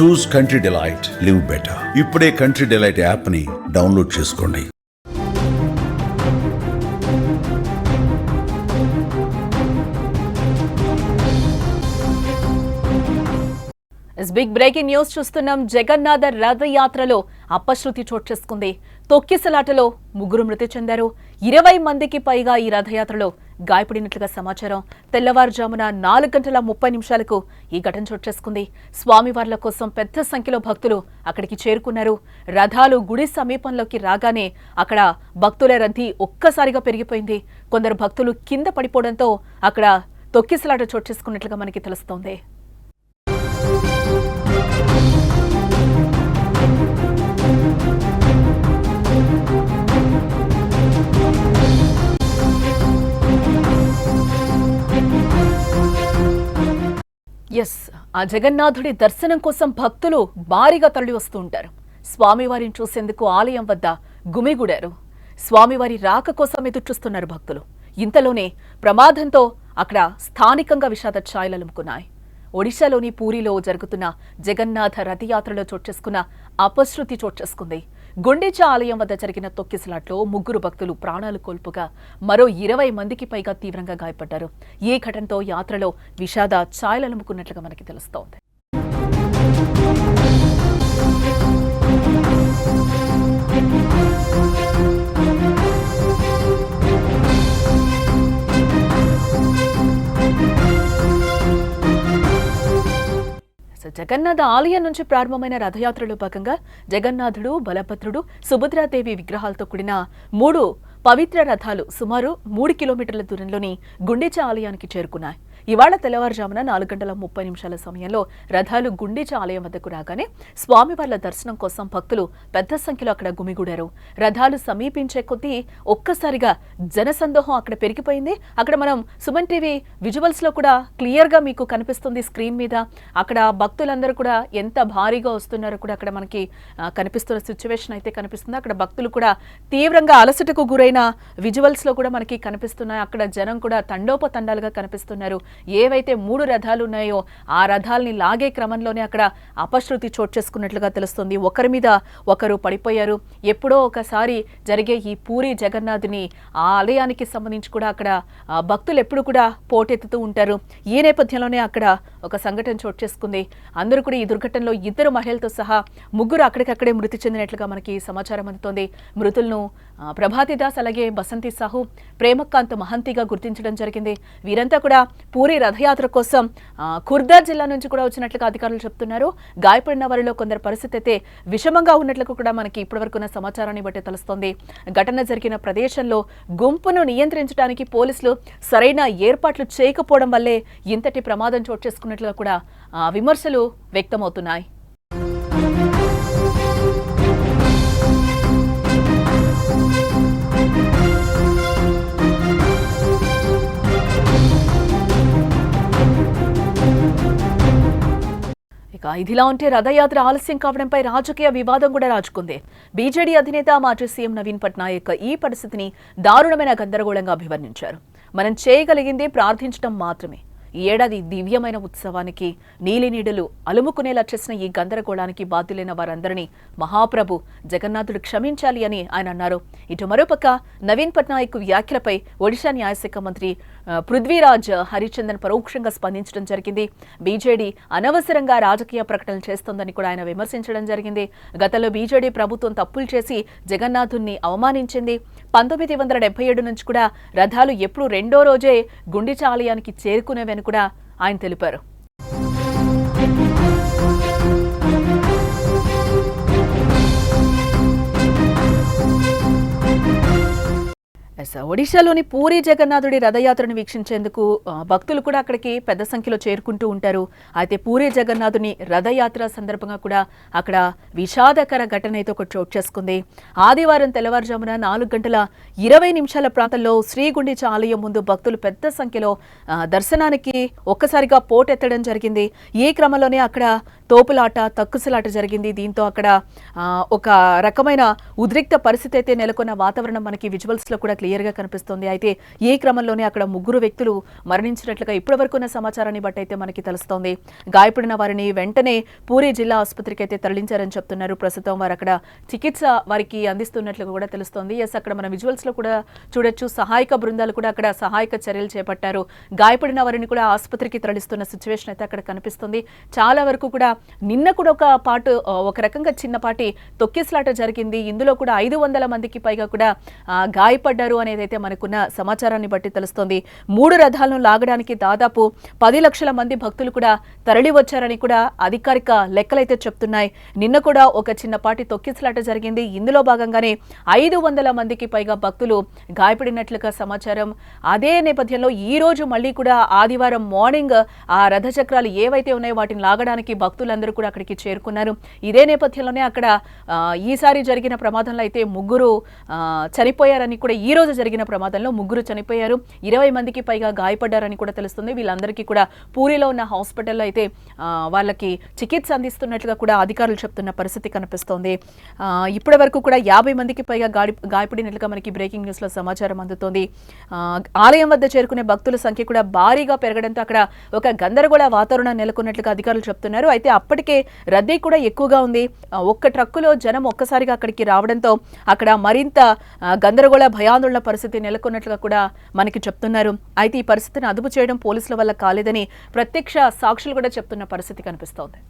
Choose country delight live better ఇప్పుడే country delight యాప్ని download చేసుకోండి. బిగ్ బ్రేకింగ్ న్యూస్ చూస్తున్నాం. జగన్నాథ రథయాత్రలో అపశృతి చోటు చేసుకుంది. తొక్కిసలాటలో ముగ్గురు మృతి చెందారు. ఇరవై మందికి పైగా ఈ రథయాత్రలో గాయపడినట్లుగా సమాచారం. తెల్లవారుజామున నాలుగు గంటల ముప్పై నిమిషాలకు ఈ ఘటన చోటు చేసుకుంది. స్వామివార్ల కోసం పెద్ద సంఖ్యలో భక్తులు అక్కడికి చేరుకున్నారు. రథాలు గుడి సమీపంలోకి రాగానే అక్కడ భక్తుల రద్దీ ఒక్కసారిగా పెరిగిపోయింది. కొందరు భక్తులు కింద పడిపోవడంతో అక్కడ తొక్కిసలాట చోటు చేసుకున్నట్లుగా మనకి తెలుస్తోంది. ఎస్ ఆ జగన్నాథుడి దర్శనం కోసం భక్తులు భారీగా తరలి వస్తూ ఉంటారు. స్వామివారిని చూసేందుకు ఆలయం వద్ద గుమిగూడారు. స్వామివారి రాక కోసం ఎదురుచూస్తున్నారు భక్తులు. ఇంతలోనే ప్రమాదంతో అక్కడ స్థానికంగా విషాద ఛాయలలుముకున్నాయి ఒడిశాలోని పూరిలో జరుగుతున్న జగన్నాథ రథయాత్రలో చోటు చేసుకున్న అపశృతి చోటు చేసుకుంది. గుండెచా ఆలయం వద్ద జరిగిన తొక్కిసలాట్లో ముగ్గురు భక్తులు ప్రాణాలు కోల్పోగా మరో ఇరవై మందికి పైగా తీవ్రంగా గాయపడ్డారు. ఈ ఘటనతో యాత్రలో విషాద ఛాయలనుముకున్నట్లుగా మనకి తెలుస్తోంది. జగన్నాథ ఆలయం నుంచి ప్రారంభమైన రథయాత్రలో భాగంగా జగన్నాథుడు బలభద్రుడు సుభద్రాదేవి విగ్రహాలతో కూడిన మూడు పవిత్ర రథాలు సుమారు మూడు కిలోమీటర్ల దూరంలోని గుండెచ ఆలయానికి చేరుకున్నాయి. ఇవాళ తెల్లవారుజామున నాలుగు గంటల ముప్పై నిమిషాల సమయంలో రథాలు గుండీచ ఆలయం వద్దకు రాగానే స్వామివార్ల దర్శనం కోసం భక్తులు పెద్ద సంఖ్యలో అక్కడ గుమిగూడారు. రథాలు సమీపించే కొద్దీ ఒక్కసారిగా జనసందోహం అక్కడ పెరిగిపోయింది. అక్కడ మనం సుమన్ టీవీ విజువల్స్లో కూడా క్లియర్గా మీకు కనిపిస్తుంది స్క్రీన్ మీద. అక్కడ భక్తులందరూ కూడా ఎంత భారీగా వస్తున్నారో కూడా అక్కడ మనకి కనిపిస్తున్న సిచ్యువేషన్ అయితే కనిపిస్తుంది. అక్కడ భక్తులు కూడా తీవ్రంగా అలసటకు గురైన విజువల్స్లో కూడా మనకి కనిపిస్తున్నాయి. అక్కడ జనం కూడా తండోపతండాలుగా కనిపిస్తున్నారు. ఏవైతే మూడు రథాలు ఉన్నాయో ఆ రథాల్ని లాగే క్రమంలోనే అక్కడ అపశృతి చోటు చేసుకున్నట్లుగా తెలుస్తుంది. ఒకరి మీద ఒకరు పడిపోయారు. ఎప్పుడో ఒకసారి జరిగే ఈ పూరి జగన్నాథుని ఆ ఆలయానికి సంబంధించి కూడా అక్కడ భక్తులు ఎప్పుడు కూడా పోటెత్తుతూ ఉంటారు. ఈ నేపథ్యంలోనే అక్కడ ఒక సంఘటన చోటు చేసుకుంది. అందరూ కూడా ఈ దుర్ఘటనలో ఇద్దరు మహిళలతో సహా ముగ్గురు అక్కడికక్కడే మృతి చెందినట్లుగా మనకి సమాచారం అందుతోంది. మృతులను ప్రభాతి దాస్ అలాగే బసంతి సాహు ప్రేమకాంత్ మహంతిగా గుర్తించడం జరిగింది. వీరంతా కూడా పూరి రథయాత్ర కోసం ఖుర్దా జిల్లా నుంచి కూడా వచ్చినట్లుగా అధికారులు చెప్తున్నారు. గాయపడిన వారిలో కొందరు పరిస్థితి అయితే విషమంగా ఉన్నట్లుగా కూడా మనకి ఇప్పటివరకు ఉన్న సమాచారాన్ని బట్టి తెలుస్తోంది. ఘటన జరిగిన ప్రదేశంలో గుంపును నియంత్రించడానికి పోలీసులు సరైన ఏర్పాట్లు చేయకపోవడం వల్లే ఇంతటి ప్రమాదం చోటు చేసుకున్నట్లుగా కూడా విమర్శలు వ్యక్తమవుతున్నాయి. ఇదిలా ఉంటే రథయాత్ర ఆలస్యం కావడంపై రాజకీయ వివాదం కూడా రాజుకుంది. బీజేడీ అధినేత మాజీ సీఎం నవీన్ పట్నాయక్ ఈ పరిస్థితిని దారుణమైన గందరగోళంగా అభివర్ణించారు. మనం చేయగలిగింది ప్రార్థించడం మాత్రమే. ఈ ఏడాది దివ్యమైన ఉత్సవానికి నీలి నీడలు అలుముకునేలా చేసిన ఈ గందరగోళానికి బాధ్యులైన వారందరినీ మహాప్రభు జగన్నాథుడు క్షమించాలి అని ఆయన అన్నారు. ఇటు మరోపక్క నవీన్ పట్నాయక్ వ్యాఖ్యలపై ఒడిశా న్యాయశాఖ మంత్రి పృథ్వీరాజ్ హరిచందన్ పరోక్షంగా స్పందించడం జరిగింది. బీజేడీ అనవసరంగా రాజకీయ ప్రకటనలు చేస్తోందని కూడా ఆయన విమర్శించడం జరిగింది. గతంలో బీజేడీ ప్రభుత్వం తప్పులు చేసి జగన్నాథుణ్ణి అవమానించింది. పంతొమ్మిది వందల డెబ్బై ఏడు నుంచి కూడా రథాలు ఎప్పుడు రెండో రోజే గుండిచ ఆలయానికి చేరుకునేవని కూడా ఆయన తెలిపారు. ఎస్, ఒడిశాలోని పూరి జగన్నాథుడి రథయాత్రను వీక్షించేందుకు భక్తులు కూడా అక్కడికి పెద్ద సంఖ్యలో చేరుకుంటూ ఉంటారు. అయితే పూరి జగన్నాథుని రథయాత్ర సందర్భంగా కూడా అక్కడ విషాదకర ఘటన అయితే ఒకటి చోటు చేసుకుంది. ఆదివారం తెల్లవారుజామున నాలుగు గంటల ఇరవై నిమిషాల ప్రాంతంలో శ్రీగుండిచ ఆలయం ముందు భక్తులు పెద్ద సంఖ్యలో దర్శనానికి ఒక్కసారిగా పోటెత్తడం జరిగింది. ఈ క్రమంలోనే అక్కడ తోపులాట తక్కుసలాట జరిగింది. దీంతో అక్కడ ఒక రకమైన ఉద్రిక్త పరిస్థితి అయితే నెలకొన్న వాతావరణం మనకి విజువల్స్లో కూడా క్లియర్గా కనిపిస్తుంది. అయితే ఏ క్రమంలోనే అక్కడ ముగ్గురు వ్యక్తులు మరణించినట్లుగా ఇప్పటివరకు ఉన్న సమాచారాన్ని బట్టి అయితే మనకి తెలుస్తోంది. గాయపడిన వారిని వెంటనే పూరి జిల్లా ఆసుపత్రికి అయితే తరలించారని చెప్తున్నారు. ప్రస్తుతం వారు అక్కడ చికిత్స వారికి అందిస్తున్నట్లుగా కూడా తెలుస్తోంది. ఎస్ అక్కడ మన విజువల్స్లో కూడా చూడొచ్చు. సహాయక బృందాలు కూడా అక్కడ సహాయక చర్యలు చేపట్టారు. గాయపడిన వారిని కూడా ఆసుపత్రికి తరలిస్తున్న సిచ్యువేషన్ అయితే అక్కడ కనిపిస్తుంది. చాలా వరకు కూడా నిన్న కూడా ఒక పాటు ఒక రకంగా చిన్నపాటి తొక్కిసలాట జరిగింది. ఇందులో కూడా ఐదు వందల మందికి పైగా కూడా గాయపడ్డారు అనేది అయితే మనకున్న సమాచారాన్ని బట్టి తెలుస్తోంది. మూడు రథాలను లాగడానికి దాదాపు పది లక్షల మంది భక్తులు కూడా తరలి వచ్చారని కూడా అధికారిక లెక్కలైతే చెప్తున్నాయి. నిన్న కూడా ఒక చిన్నపాటి తొక్కిసలాట జరిగింది. ఇందులో భాగంగానే ఐదు వందల మందికి పైగా భక్తులు గాయపడినట్లుగా సమాచారం. అదే నేపథ్యంలో ఈ రోజు మళ్ళీ కూడా ఆదివారం మార్నింగ్ ఆ రథచక్రాలు ఏవైతే ఉన్నాయో వాటిని లాగడానికి భక్తులు భక్తులందరూ కూడా అక్కడికి చేరుకున్నారు. ఇదే నేపథ్యంలోనే అక్కడ ఈసారి జరిగిన ప్రమాదంలో అయితే ముగ్గురు చనిపోయారని కూడా ఈ రోజు జరిగిన ప్రమాదంలో ముగ్గురు చనిపోయారు. ఇరవై మందికి పైగా గాయపడ్డారని కూడా తెలుస్తుంది. వీళ్ళందరికీ కూడా పూరిలో ఉన్న హాస్పిటల్లో అయితే వాళ్ళకి చికిత్స అందిస్తున్నట్లుగా కూడా అధికారులు చెప్తున్న పరిస్థితి కనిపిస్తోంది. ఆ, ఇప్పటి వరకు కూడా యాభై మందికి పైగా గాడి గాయపడినట్లుగా మనకి బ్రేకింగ్ న్యూస్లో సమాచారం అందుతోంది. ఆలయం వద్ద చేరుకునే భక్తుల సంఖ్య కూడా భారీగా పెరగడంతో అక్కడ ఒక గందరగోళ వాతావరణం నెలకొన్నట్లుగా అధికారులు చెప్తున్నారు. అయితే అప్పటికే రద్దీ కూడా ఎక్కువగా ఉంది. ఒక్క ట్రక్కులో జనం ఒక్కసారిగా అక్కడికి రావడంతో అక్కడ మరింత గందరగోళ భయాందోళన పరిస్థితి నెలకొన్నట్లుగా కూడా మనకి చెప్తున్నారు. అయితే ఈ పరిస్థితిని అదుపు చేయడం పోలీసుల వల్ల కాలేదని ప్రత్యక్ష సాక్షులు కూడా చెప్తున్న పరిస్థితి కనిపిస్తోంది.